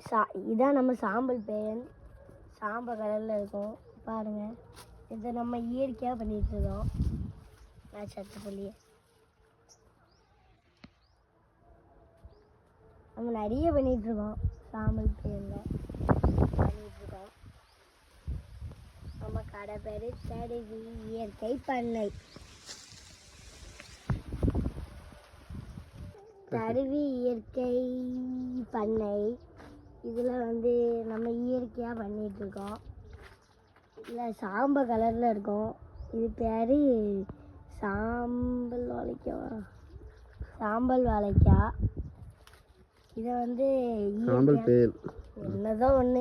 சா இதான் நம்ம சாம்பல் பேன். சாம்பல் கலரில் இருக்கும். பாருங்கள் இதை நம்ம இயற்கையாக பண்ணிட்டு இருக்கோம். நான் சட்டப்பள்ளியே நம்ம நிறைய பண்ணிகிட்ருக்கோம் இருக்கோம். சாம்பல் பேனில். பண்ணிகிட்ருக்கோம் இருக்கோம். நம்ம கடை பேர் தருவி இயற்கை பண்ணை. தருவி இயற்கை பண்ணை. இதில் வந்து நம்ம இயற்கையாக பண்ணிட்டு இருக்கோம் இதில் சாம்பல் கலரில் இருக்கும். இது பேர் சாம்பல் வாழைக்காவா சாம்பல் வாழைக்காய். இதை வந்து சாம்பல் பேர். என்னதான் ஒன்று